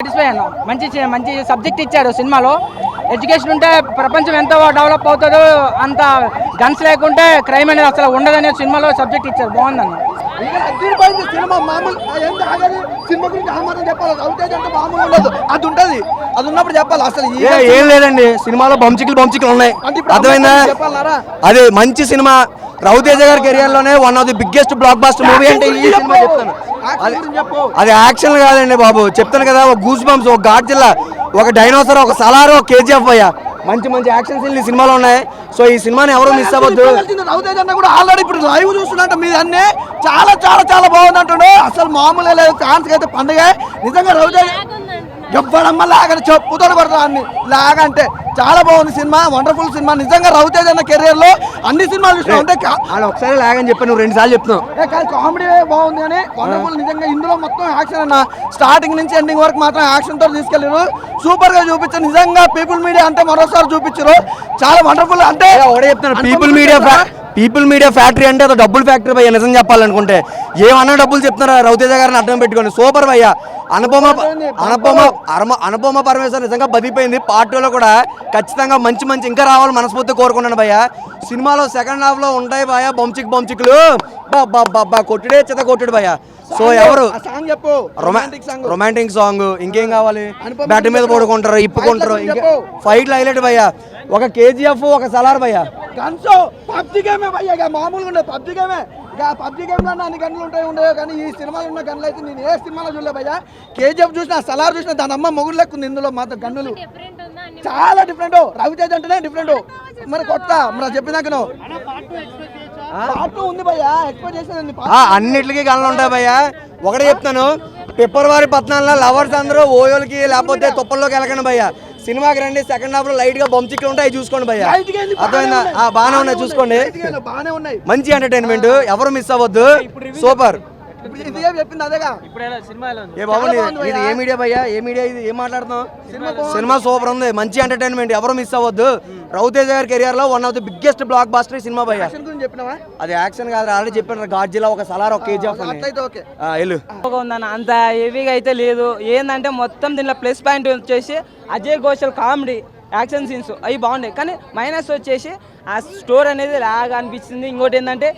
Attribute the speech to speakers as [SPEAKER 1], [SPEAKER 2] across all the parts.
[SPEAKER 1] Satisfy అన్న మంచి మంచి సబ్జెక్ట్ ఇచ్చారు సినిమాలో. ఎడ్యుకేషన్ ఉంటే ప్రపంచం ఎంత డెవలప్ అవుతుందో అంత గన్స్ లేకుంటే క్రైమ్ అనేది అసలు ఉండదనే సినిమాలో సబ్జెక్ట్ ఇచ్చారు బాగుందన్న
[SPEAKER 2] ఇక అదిరిపోయింది సినిమా మామూలు. ఎంత ఆగదు? సినిమా గురించి ఆ మాత్రం చెప్పాలి. రవితేజ్ అంటే మామూలు ఉండదు. అది ఉంటది అది ఉన్నప్పుడు చెప్పాలి. అసలు
[SPEAKER 3] ఏ ఏం లేదండి. సినిమాలో బంచికలు బంచికలు ఉన్నాయి. అర్థమైందా? అది మంచి సినిమా. రవితేజ గారి కెరియర్లోనే one of the biggest blockbuster movie అంటే ఈ సినిమా చెప్తాను. అది యాక్షన్ కాదండి బాబు. చెప్తాను కదా ఒక గూస్ బంప్స్ ఒక ఘాట్ జిల్లా ఒక డైనోసర్ ఒక సలార్ ఒక కేజీఎఫ్ అయ్యా. మంచి మంచి యాక్షన్ సీన్లు ఈ సినిమాలో ఉన్నాయి. సో ఈ సినిమాని ఎవరు మిస్ అవ్వద్దు.
[SPEAKER 2] తెలిసింది రవితేజ్ అన్న కూడా ఆల్రెడీ ఇప్పుడు లైవ్ చూస్తున్నట్టు మీద అన్ని. చాలా చాలా చాలా బాగుంది అంటుండే అసలు మామూలుగా లేదు. ఫ్యాన్స్ అయితే పండుగ. నిజంగా రవితేజ్ ఎవ్వడమ్మ లాగని చెప్పుతో పడతా అన్ని. లాగ అంటే చాలా బాగుంది సినిమా వండర్ఫుల్ సినిమా. నిజంగా రవితేజ్ అన్న కెరియర్లో అన్ని సినిమాలు చూసినా అంటే కా-
[SPEAKER 3] వాళ్ళు ఒకసారి లాగని చెప్పి నువ్వు రెండు సార్లు చెప్తున్నావు
[SPEAKER 2] కామెడీ బాగుంది అని వండర్ఫుల్ నిజంగా ఇందులో మొత్తం యాక్షన్ అన్న. స్టార్టింగ్ నుంచి ఎండింగ్ వరకు మాత్రం యాక్షన్తో తీసుకెళ్ళారు సూపర్గా చూపించారు నిజంగా పీపుల్ మీడియా అంటే మరోసారి చూపించారు చాలా వండర్ఫుల్ అంటే
[SPEAKER 3] చెప్తాను people media people media factory అంటే అది డబ్బులు ఫ్యాక్టరీ భయ్య నిజం చెప్పాలనుకుంటే. ఏమన్నా డబ్బులు చెప్తున్నారా? రవితేజ గారిని అర్థం పెట్టుకోండి సూపర్ భయ్య. అనుపమ అనుపమ అరమ- అనుపమ పరమేశ్వర్ నిజంగా బతికిపోయింది. పార్ట్ టూలో కూడా ఖచ్చితంగా మంచి మంచి ఇంకా రావాలని మనస్ఫూర్తి కోరుకున్నాను భయ్య. సినిమాలో సెకండ్ హాఫ్లో ఉంటాయి భయ్య బొంచిక్ బొంచిక్లు బా కొట్టుడే చిత కొట్టుడు భయ్య. సో ఎవరు?
[SPEAKER 2] రొమాంటిక్ సాంగ్
[SPEAKER 3] రొమాంటిక్ సాంగ్ ఇంకేం కావాలి? బ్యాట్ మీద. పడుకుంటారు ఇప్పుకుంటారు. ఫైట్లు హైలైట్ భయ్య. ఒక కేజీఎఫ్ ఒక సలార్ భయ్య.
[SPEAKER 2] గేమే భయ్య ఇక మామూలుగా ఉండదు పబ్జి గేమే ఇక పబ్జి గేమ్లో అన్ని గన్నులు ఉంటాయి ఉండవు కానీ ఈ సినిమాలో ఉన్న గన్నులు అయితే నేను ఏ సినిమాలో చూడలే భయ్య. కేజీఎఫ్ చూసిన సలార్ చూసిన దాని అమ్మ మొగుడు లెక్క ఉంది ఇందులో మాత్రం గన్నులు
[SPEAKER 4] డిఫరెంట్ ఉందా అన్ని
[SPEAKER 2] చాలా డిఫరెంట్ రవితేజ్ అంటేనే డిఫరెంట్ మరి కొత్త మరి చెప్పినాక ఉంది భయ్య ఎక్స్పెక్ట్ చేసేదండి
[SPEAKER 3] ఆ, అన్నిటికీ గన్నులు ఉంటాయి భయ్య. ఒకటే చెప్తాను ఫిబ్రవరి పద్నాలుగున లవర్స్ అందరూ ఓయోలకి లేకపోతే తుప్పల్లోకి వెళ్ళకండి భయ్య. సినిమాకి రండి సెకండ్ హాఫ్లో లైట్గా బొంచిక్లు ఉంటాయి చూసుకోండి భయ్య. అర్థమైందా? ఆ, బాగానే ఉన్నాయి చూసుకోండి. మంచి ఎంటర్టైన్మెంట్ ఎవరు మిస్ అవ్వద్దు. సూపర్.
[SPEAKER 2] చెప్పింది అదేగా?
[SPEAKER 3] ఏ బాబు ఇది మీడియా భయ్యా? ఏ మీడియా ఇది? ఏం మాట్లాడుతున్నావు?
[SPEAKER 2] సినిమా
[SPEAKER 3] సూపర్ ఉంది. మంచి ఎంటర్టైన్మెంట్ ఎవరు మిస్ అవ్వద్దు. రవితేజ గారి కెరియర్లో one of the biggest blockbuster cinema భయ్య.
[SPEAKER 2] యాక్షన్ గురించి చెప్పినావా?
[SPEAKER 3] అది యాక్షన్ కాదు ఆల్రెడీ చెప్పాను గాడ్జిలా ఒక సలార్ ఒక కేజీఎఫ్ వెళ్ళు.
[SPEAKER 1] అంత హెవీగా అయితే లేదు. ఏంటంటే మొత్తం దీనిలో ప్లస్ పాయింట్ వచ్చేసి Ajay Ghoshal comedy action scenes అవి బాగున్నాయి. కానీ మైనస్ వచ్చేసి ఆ స్టోర్ అనేది లాగా అనిపించింది. ఇంకోటి ఏంటంటే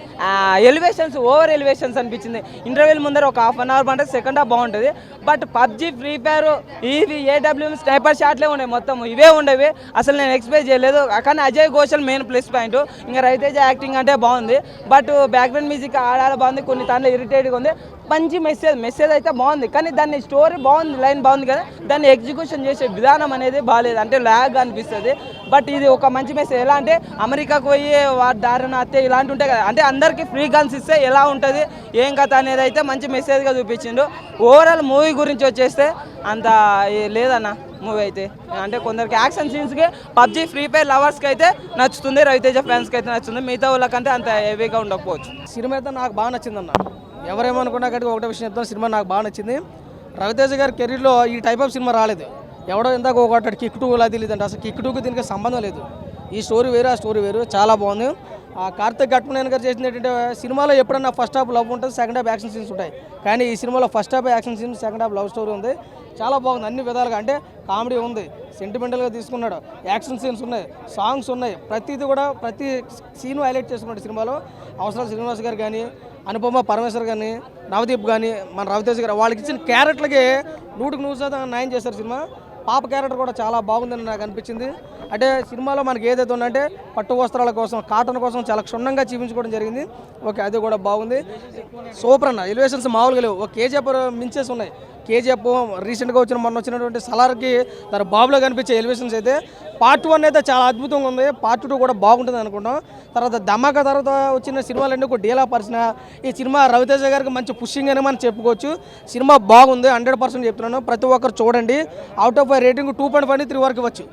[SPEAKER 1] ఎలివేషన్స్ ఓవర్ ఎలివేషన్స్ అనిపించింది. ఇంటర్వెల్ ముందర ఒక హాఫ్ అన్ అవర్ పంటే సెకండ్ హాఫ్ బాగుంటుంది. బట్ పబ్జి ఫ్రీ ఫైర్ ఇవి ఏడబ్ల్యూఎం స్నైపర్ షాట్లే ఉన్నాయి మొత్తం. ఇవే ఉండేవి. అసలు నేను ఎక్స్పెక్ట్ చేయలేదు. కానీ Ajay Ghoshal main plus point ఇంకా రవితేజ యాక్టింగ్ అంటే బాగుంది. బట్ బ్యాక్గ్రౌండ్ మ్యూజిక్ ఆడాలి బాగుంది. కొన్ని దాంట్లో ఇరిటేట్గా ఉంది. మంచి మెసేజ్ మెసేజ్ అయితే బాగుంది. కానీ దాన్ని స్టోరీ బాగుంది లైన్ బాగుంది కదా. దాన్ని ఎగ్జిక్యూషన్ చేసే విధానం అనేది బాగాలేదు అంటే ల్యాగ్ అనిపిస్తుంది. బట్ ఇది ఒక మంచి మెసేజ్ ఎలా అంటే అమెరికాకు పోయి వారి దారిన హత్య ఇలాంటి ఉంటాయి కదా. అంటే అందరికీ ఫ్రీ గన్స్ ఇస్తే ఎలా ఉంటుంది? ఏం కథ అనేది అయితే మంచి మెసేజ్గా చూపించిండు. ఓవరాల్ మూవీ గురించి వచ్చేస్తే అంత లేదన్నా మూవీ అయితే. అంటే కొందరికి యాక్షన్ సీన్స్కి పబ్జి ఫ్రీ ఫైర్ లవర్స్కి అయితే నచ్చుతుంది. రవితేజ ఫ్యాన్స్కి అయితే నచ్చుతుంది. మిగతా వాళ్ళకంటే అంత హెవీగా ఉండకపోవచ్చు.
[SPEAKER 5] సినిమా అయితే నాకు బాగా నచ్చిందన్న. ఎవరేమనుకున్నా కానీ ఒకటే విషయం చెప్తాను సినిమా నాకు బాగా నచ్చింది. రవితేజ గారి కెరీర్లో ఈ టైప్ ఆఫ్ సినిమా రాలేదు. ఎవడో ఇందాక ఒకటి కిక్ టూ ఇలా తెలియదండి అసలు కిక్ టూకి దీనికి సంబంధం లేదు. ఈ స్టోరీ వేరు ఆ స్టోరీ వేరు. చాలా బాగుంది. ఆ కార్తిక్ ఘట్మనేని గారు చేసింది ఏంటంటే సినిమాలో ఎప్పుడన్నా ఫస్ట్ హాఫ్ లవ్ ఉంటుంది సెకండ్ హాఫ్ యాక్షన్ సీన్స్ ఉంటాయి. కానీ ఈ సినిమాలో first half action scenes second half love story ఉంది. చాలా బాగుంది అన్ని విధాలుగా. అంటే కామెడీ ఉంది సెంటిమెంటల్గా తీసుకున్నాడు యాక్షన్ సీన్స్ ఉన్నాయి సాంగ్స్ ఉన్నాయి. ప్రతిది కూడా ప్రతి సీన్ హైలైట్ చేసుకున్నాడు సినిమాలో అవసరాలు శ్రీనివాస్ గారు కానీ అనుపమ పరమేశ్వర్ కానీ నవదీప్ కానీ మన రవితేజ్ గారు వాళ్ళకి ఇచ్చిన క్యారెక్టర్లకి నూటికి నూరు శాతం న్యాయం చేశారు సినిమా. పాప క్యారెక్టర్ కూడా చాలా బాగుందని నాకు అనిపించింది. అంటే సినిమాలో మనకి ఏదైతే ఉందంటే పట్టు వస్త్రాల కోసం కాటన్ కోసం చాలా క్షుణ్ణంగా చూపించుకోవడం జరిగింది. ఓకే అది కూడా బాగుంది. సూపర్ అన్న ఎలివేషన్స్ మామూలుగా లేవు. ఒక కేజీఎఫ్ మించేసి ఉన్నాయి. కేజీఎఫ్ రీసెంట్గా వచ్చిన మొన్న వచ్చినటువంటి సలార్కి తన బాబులో కనిపించే ఎలివేషన్స్ అయితే పార్ట్ వన్ అయితే చాలా అద్భుతంగా ఉంది. పార్ట్ టూ కూడా బాగుంటుంది అనుకుంటాం. తర్వాత ధమాకా తర్వాత వచ్చిన సినిమాలన్నీ ఒక డీలా పరిచిన ఈ సినిమా రవితేజ గారికి మంచి పుషింగ్ అని మనం చెప్పుకోవచ్చు. సినిమా బాగుంది హండ్రెడ్ పర్సెంట్ చెప్తున్నాను. ప్రతి ఒక్కరు చూడండి. Out of rating two point five three వరకు ఇవ్వచ్చు.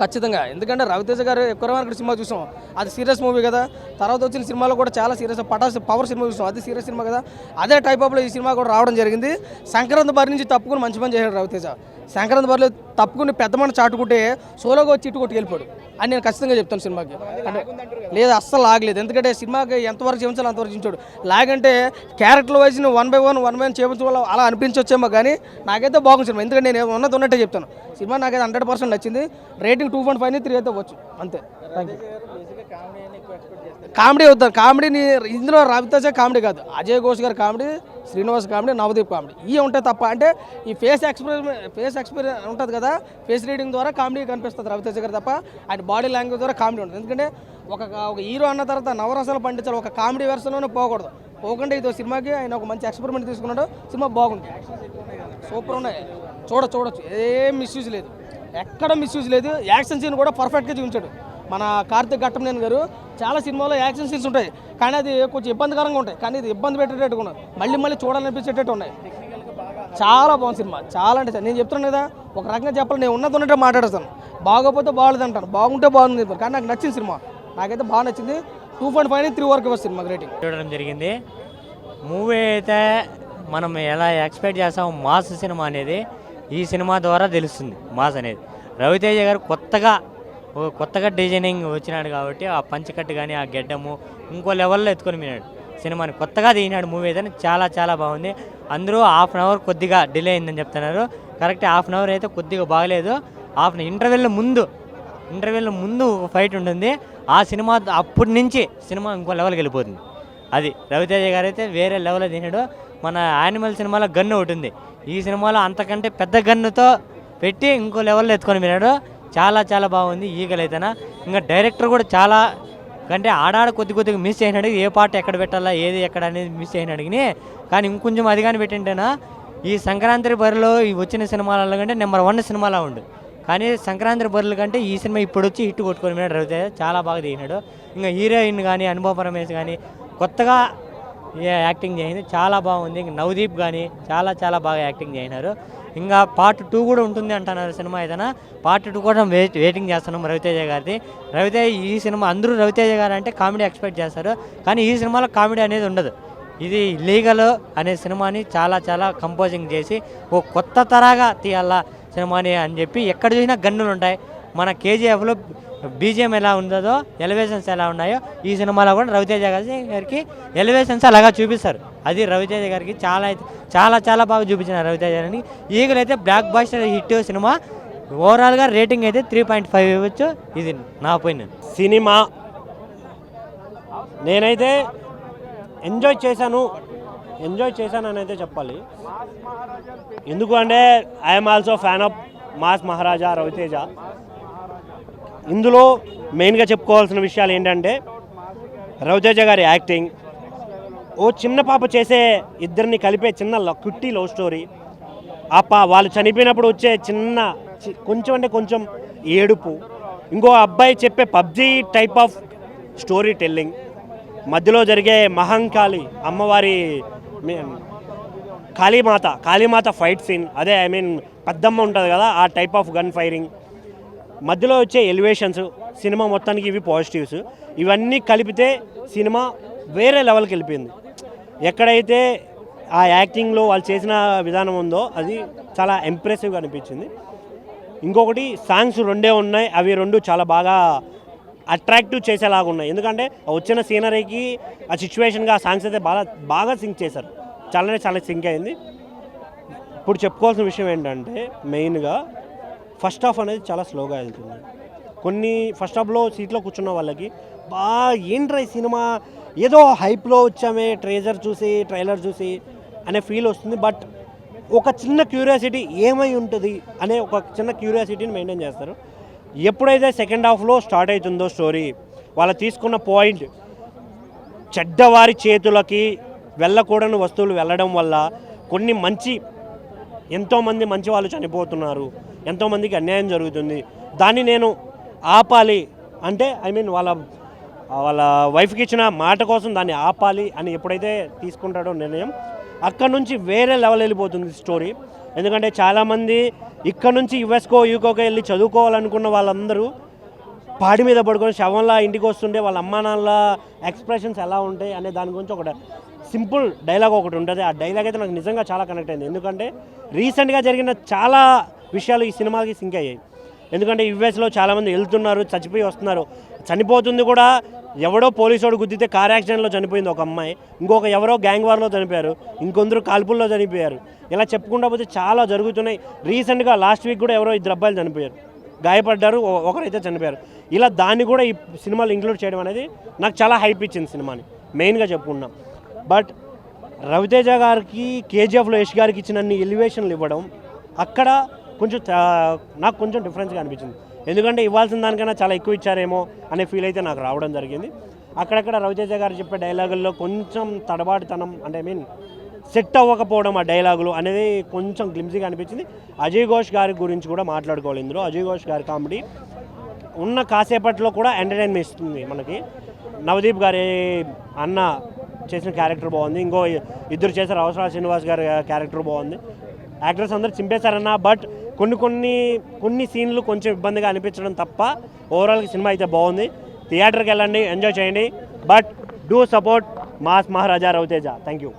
[SPEAKER 5] ఖచ్చితంగా. ఎందుకంటే రవితేజ గారు ఎక్కువ సినిమా చూసాం. అది సీరియస్ మూవీ కదా. తర్వాత వచ్చిన సినిమాలో కూడా చాలా సీరియస్ పటాస్ పవర్ సినిమా చూసాం. అది సీరియస్ సినిమా కదా. అదే టైప్ ఆఫ్లో ఈ సినిమా కూడా రావడం జరిగింది. సంక్రాంతి బారి నుంచి తప్పుకుని మంచి పని చేశాడు రవితేజ. సంక్రాంతి బారిలో తప్పుకుని పెద్ద మన చాటుకుంటే సోలోగా వచ్చి ఇటు కొట్టి వెళ్ళిపోడు. అని నేను ఖచ్చితంగా చెప్తాను సినిమాకి. అంటే లేదు అస్సలు లాగలేదు. ఎందుకంటే సినిమాకి ఎంతవరకు చేయించాలో అంతవరకు చూపించాడు లాగంటే character wise one by one one by one చేయించడం వల్ల అలా అనిపించవచ్చేమో కానీ నాకైతే బాగుంది సినిమా. ఎందుకంటే నేను ఉన్నది ఉన్నట్టే చెప్తాను. సినిమా నాకైతే హండ్రెడ్ పర్సెంట్ నచ్చింది. Rating two point five three అయితే వచ్చు అంతే. థ్యాంక్ యూ కామెడీ అవుతారు కామెడీని ఇందులో రవితేజ కామెడీ కాదు. అజయ్ ఘోష్ గారి comedy Srinivas comedy Navdeep comedy. ఇవి ఉంటాయి తప్ప అంటే ఈ ఫేస్ ఎక్స్ప్రెస్ ఫేస్ ఎక్స్పీరియన్స్ ఉంటుంది కదా ఫేస్ రీడింగ్ ద్వారా కామెడీ కనిపిస్తుంది రవితేజ గారు తప్ప. ఆయన బాడీ లాంగ్వేజ్ ద్వారా కామెడీ ఉంటుంది. ఎందుకంటే ఒక ఒక హీరో అన్న తర్వాత నవరసాలు పండించాలి. ఒక కామెడీ వెర్షన్లోనే పోకూడదు. పోకుండా ఇది సినిమాకి. ఆయన ఒక మంచి ఎక్స్పెరిమెంట్ తీసుకున్నాడు. సినిమా బాగుంది. సూపర్ ఉన్నాయి చూడ చూడొచ్చు. ఏం మిస్యూజ్ లేదు. ఎక్కడ మిస్యూజ్ లేదు. యాక్షన్ సీన్ కూడా పర్ఫెక్ట్గా చూపించాడు. మన కార్తిక్ ఘట్టమనేని గారు చాలా సినిమాలో యాక్షన్ సీన్స్ ఉంటాయి. కానీ అది కొంచెం ఇబ్బందికరంగా ఉంటాయి. కానీ ఇది ఇబ్బంది పెట్టేటట్టుగా ఉన్నాయి మళ్ళీ మళ్ళీ చూడాలనిపించేటట్టు ఉన్నాయి. చాలా బాగుంది సినిమా. చాలా అంటే నేను చెప్తున్నాను కదా ఒక రకంగా చెప్పాలి. నేను ఉన్నది ఉన్నట్టు మాట్లాడుతాను బాగోపోతే బాగలేదు అంటాను. బాగుంటే బాగుంది కానీ నాకు నచ్చింది సినిమా. నాకైతే బాగా నచ్చింది. టూ పాయింట్ ఫైవ్ త్రీ వరకు వస్తుంది సినిమా రేటింగ్
[SPEAKER 4] చూడడం జరిగింది. మూవీ అయితే మనం ఎలా ఎక్స్పెక్ట్ చేస్తాం మాస్ సినిమా అనేది ఈ సినిమా ద్వారా తెలుస్తుంది మాస్ అనేది. రవితేజ గారు కొత్తగా ఓ కొత్తగా డిజైనింగ్ వచ్చినాడు కాబట్టి ఆ పంచకట్టు కానీ ఆ గెడ్డము ఇంకో లెవెల్లో ఎత్తుకొని పోయినాడు. సినిమాని కొత్తగా దిగినాడు మూవీ అయితే చాలా చాలా బాగుంది. అందరూ హాఫ్ అన్ అవర్ కొద్దిగా డిలే అయిందని చెప్తున్నారు. కరెక్ట్ హాఫ్ అన్ అవర్ అయితే కొద్దిగా బాగలేదు. హాఫ్ ఇంటర్వెల్ ముందు ఇంటర్వెల్ ముందు ఫైట్ ఉంటుంది. ఆ సినిమా అప్పటి నుంచి సినిమా ఇంకో లెవెల్కి వెళ్ళిపోతుంది. అది రవితేజ గారు అయితే వేరే లెవెల్లో తినాడు మన యానిమల్ సినిమాలో గన్ను ఒకటి ఉంది. ఈ సినిమాలో అంతకంటే పెద్ద గన్నుతో పెట్టి ఇంకో లెవెల్లో ఎత్తుకొని వినాడు చాలా చాలా బాగుంది. ఈగలైతేనా ఇంకా డైరెక్టర్ కూడా చాలా అంటే ఆడాడ కొద్ది కొద్దిగా మిస్ అయినాడు ఏ పాట ఎక్కడ పెట్టాలా ఏది ఎక్కడ అనేది మిస్ అయినాడు కానీ కానీ ఇంకొంచెం అది కానీ పెట్టింటేనా ఈ సంక్రాంతి బరిలో ఈ వచ్చిన సినిమాలలో కంటే నెంబర్ వన్ సినిమాలా ఉండు. కానీ సంక్రాంతి బరుల కంటే ఈ సినిమా ఇప్పుడు వచ్చి హిట్ కొట్టుకొని పోయినాడు రవితేజ. చాలా బాగా దిగినాడు. ఇంకా హీరోయిన్ కానీ అనుభవ పరమేశ్ కానీ కొత్తగా యాక్టింగ్ చేసింది చాలా బాగుంది. ఇంక నవదీప్ కానీ చాలా చాలా బాగా యాక్టింగ్ చేసినారు ఇంకా పార్ట్ టూ కూడా ఉంటుంది అంటున్నారు సినిమా ఏదైనా. పార్ట్ టూ కూడా వెయిట్ వెయిటింగ్ చేస్తున్నాం రవితేజ గారిది. రవితేజ ఈ సినిమా అందరూ రవితేజ గారు అంటే కామెడీ ఎక్స్పెక్ట్ చేస్తారు. కానీ ఈ సినిమాలో కామెడీ అనేది ఉండదు. ఇది లీగల్ అనే సినిమాని చాలా చాలా కంపోజింగ్ చేసి ఓ కొత్త తరాగా తీయాలా సినిమాని అని చెప్పి ఎక్కడ చూసినా గన్నులు ఉంటాయి మన కేజీఎఫ్లో బీజిఎం ఎలా ఉందో ఎలివేషన్స్ ఎలా ఉన్నాయో ఈ సినిమాలో కూడా రవితేజ గారి గారికి ఎలివేషన్స్ అలాగా చూపిస్తారు. అది రవితేజ గారికి చాలా అయితే- చాలా చాలా బాగా చూపించినారు రవితేజ గారిని. ఈగలైతే బ్లాక్ బాస్టర్ హిట్ సినిమా. ఓవరాల్గా రేటింగ్ అయితే త్రీ పాయింట్ ఫైవ్ ఇవ్వచ్చు. ఇది నా ఒపీనియన్
[SPEAKER 6] సినిమా నేనైతే ఎంజాయ్ చేశాను. ఎంజాయ్ చేశాను అని అయితే చెప్పాలి. ఎందుకు అంటే I'm also fan of mass Maharaja Ravi Teja ఇందులో మెయిన్గా చెప్పుకోవాల్సిన విషయాలు ఏంటంటే రవితేజ గారి యాక్టింగ్ ఓ చిన్న పాప చేసే ఇద్దరిని కలిపే చిన్న ల- కుట్టి లవ్ స్టోరీ. ఆ పా వాళ్ళు చనిపోయినప్పుడు వచ్చే చిన్న చి- కొంచెం అంటే కొంచెం ఏడుపు. ఇంకో అబ్బాయి చెప్పే PUBG type of story telling. మధ్యలో జరిగే మహంకాళి అమ్మవారి కాళీమాత కాళీమాత ఫైట్ సీన్. అదే ఐ మీన్ పెద్దమ్మ ఉంటుంది కదా ఆ టైప్ ఆఫ్ గన్ ఫైరింగ్ మధ్యలో వచ్చే ఎలివేషన్స్ సినిమా మొత్తానికి ఇవి పాజిటివ్స్. ఇవన్నీ కలిపితే సినిమా వేరే లెవెల్కి వెళ్ళిపోయింది. ఎక్కడైతే ఆ యాక్టింగ్లో వాళ్ళు చేసిన విధానం ఉందో అది చాలా ఇంప్రెసివ్గా అనిపించింది. ఇంకొకటి సాంగ్స్ రెండే ఉన్నాయి. అవి రెండు చాలా బాగా అట్రాక్టివ్ చేసేలాగా ఉన్నాయి. ఎందుకంటే వచ్చిన సీనరీకి ఆ సిచ్యువేషన్గా ఆ సాంగ్స్ అయితే బాగా బాగా సింక్ చేశారు. చాలానే చాలా సింక్ అయింది. ఇప్పుడు చెప్పుకోవాల్సిన విషయం ఏంటంటే మెయిన్గా ఫస్ట్ హాఫ్ అనేది చాలా స్లోగా వెళ్తుంది. కొన్ని ఫస్ట్ హాఫ్లో సీట్లో కూర్చున్న వాళ్ళకి బా ఏంట్రా ఈ సినిమా? ఏదో హైప్లో వచ్చామే ట్రేజర్ చూసి ట్రైలర్ చూసి అనే ఫీల్ వస్తుంది. బట్ ఒక చిన్న క్యూరియాసిటీ ఏమై ఉంటుంది అనే ఒక చిన్న క్యూరియాసిటీని మెయింటైన్ చేస్తారు. ఎప్పుడైతే సెకండ్ హాఫ్లో స్టార్ట్ అవుతుందో స్టోరీ వాళ్ళు తీసుకున్న పాయింట్ చెడ్డవారి చేతులకి వెళ్ళకూడని వస్తువులు వెళ్ళడం వల్ల కొన్ని మంచి ఎంతోమంది మంచి వాళ్ళు చనిపోతున్నారు. ఎంతోమందికి అన్యాయం జరుగుతుంది. దాన్ని నేను ఆపాలి అంటే ఐ మీన్ వాళ్ళ వాళ్ళ వైఫ్కి ఇచ్చిన మాట కోసం దాన్ని ఆపాలి అని ఎప్పుడైతే తీసుకుంటాడో నిర్ణయం అక్కడ నుంచి వేరే లెవెల్ వెళ్ళిపోతుంది స్టోరీ ఎందుకంటే చాలామంది ఇక్కడ నుంచి యుఎస్కో యూకోకో వెళ్ళి చదువుకోవాలనుకున్న వాళ్ళందరూ పాడి మీద పడుకొని శవంలా ఇంటికి వస్తుంటే వాళ్ళ అమ్మా నాన్నల ఎక్స్ప్రెషన్స్ ఎలా ఉంటాయి అనే దాని గురించి ఒక సింపుల్ డైలాగ్ ఒకటి ఉంటుంది. ఆ డైలాగ్ అయితే నాకు నిజంగా చాలా కనెక్ట్ అయింది. ఎందుకంటే రీసెంట్గా జరిగిన చాలా విషయాలు ఈ సినిమాకి సింక్ అయ్యాయి. ఎందుకంటే యుఎస్లో చాలామంది వెళ్తున్నారు చచ్చిపోయి వస్తున్నారు. చనిపోతుంది కూడా ఎవడో పోలీసోడు గుద్దితే కార్ యాక్సిడెంట్లో చనిపోయింది ఒక అమ్మాయి. ఇంకొక ఎవరో గ్యాంగ్ వార్లో చనిపోయారు. ఇంకొందరు కాల్పుల్లో చనిపోయారు. ఇలా చెప్పుకుంటా పోతే చాలా జరుగుతున్నాయి. రీసెంట్గా లాస్ట్ వీక్ కూడా ఎవరో ఇద్దరు అబ్బాయిలు చనిపోయారు. గాయపడ్డారు ఒకరైతే చనిపోయారు. ఇలా దాన్ని కూడా ఈ సినిమాలో ఇంక్లూడ్ చేయడం అనేది నాకు చాలా హైప్ ఇచ్చింది సినిమాని. మెయిన్గా చెప్పుకున్నాం బట్ రవితేజ గారికి కేజీఎఫ్లో యష్ గారికి ఇచ్చినన్ని ఎలివేషన్లు ఇవ్వడం అక్కడ కొంచెం నాకు కొంచెం డిఫరెన్స్గా అనిపించింది. ఎందుకంటే ఇవ్వాల్సిన దానికన్నా చాలా ఎక్కువ ఇచ్చారేమో అనే ఫీల్ అయితే నాకు రావడం జరిగింది. అక్కడక్కడ రవితేజ గారు చెప్పే డైలాగుల్లో కొంచెం తడబాటుతనం అంటే ఐ మీన్ సెట్ అవ్వకపోవడం ఆ డైలాగులు అనేది కొంచెం గ్లిమ్సీగా అనిపించింది. అజయ్ ఘోష్ గారి గురించి కూడా మాట్లాడుకోవాలి ఇందులో. అజయ్ ఘోష్ గారి కామెడీ ఉన్న కాసేపట్లో కూడా ఎంటర్టైన్మెంట్ ఇస్తుంది మనకి. నవదీప్ గారి అన్న చేసిన క్యారెక్టర్ బాగుంది. ఇంకో ఇద్దరు చేశారు అవసరాల శ్రీనివాస్ గారి క్యారెక్టర్ బాగుంది. యాక్టర్స్ అందరూ చింపేశారన్న బట్ కొన్ని కొన్ని కొన్ని సీన్లు కొంచెం ఇబ్బందిగా అనిపించడం తప్ప ఓవరాల్గా సినిమా అయితే బాగుంది. థియేటర్కి వెళ్ళండి ఎంజాయ్ చేయండి. But do support mass Maharaja Ravi Teja. Thank you